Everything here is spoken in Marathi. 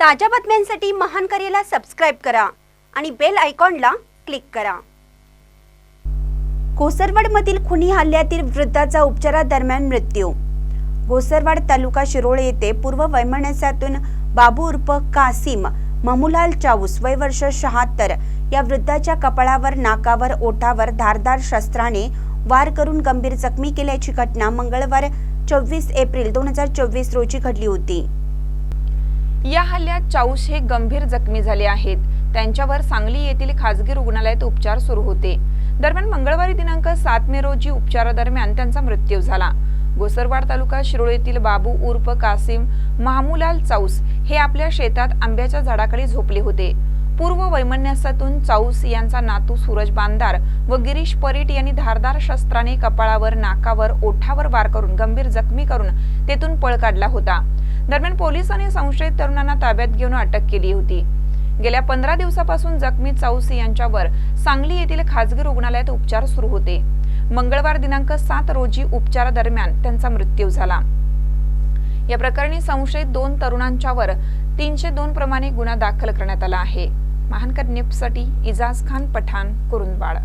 ताज्या बातम्यांसाठी महान करेला सबस्क्राईब करा आणि बेल आयकॉनला क्लिक करा. घोसरवाडमधील खुनी हल्ल्यातील वृद्धाचा उपचारादरम्यान मृत्यू. घोसरवाड तालुका शिरोळ येथे पूर्व वैमनस्यातून बाबू उर्फ कासिम ममुलाल चाऊस वय वर्ष शहात्तर या वृद्धाच्या कपाळावर नाकावर ओठावर धारदार शस्त्राने वार करून गंभीर जखमी केल्याची घटना मंगळवार चोवीस एप्रिल दोन हजार चोवीस रोजी घडली होती. या हल्ल्यात चाऊस हे गंभीर जखमी झाले आहेत. त्यांच्यावर सांगली येथील खासगी रुग्णालयात उपचार सुरू होते. दरम्यान मंगळवारी दिनांक सात मे रोजी उपचारादरम्यान त्यांचा मृत्यू झाला. गोसरवाड तालुका शिरोळ येथील बाबू उर्फ कासिम महामुलाल चाऊस हे आपल्या शेतात आंब्याच्या झाडाखाली झोपले होते. पूर्व वैमनस्यातून चाऊस यांचा नातू सूरज बांदार व गिरीश परीट यांनी धारदार शस्त्राने कपाळावर नाकावर ओठावर वार करून गंभीर जखमी करून तेथून पळ काढला होता. दरम्यान पोलिसांनी संशयित तरुणांना ताब्यात घेऊन अटक केली होती. गेल्या पंधरा दिवसापासून जखमी चाऊस यांच्यावर सांगली येथील खासगी रुग्णालयात उपचार सुरू होते. मंगळवार दिनांक सात रोजी उपचारादरम्यान त्यांचा मृत्यू झाला. या प्रकरणी संशयित दोन तरुणांच्यावर तीनशे दोन प्रमाणे गुन्हा दाखल करण्यात आला आहे. महानकर निपसाठी इजाज खान पठाण कुरुंदवाड.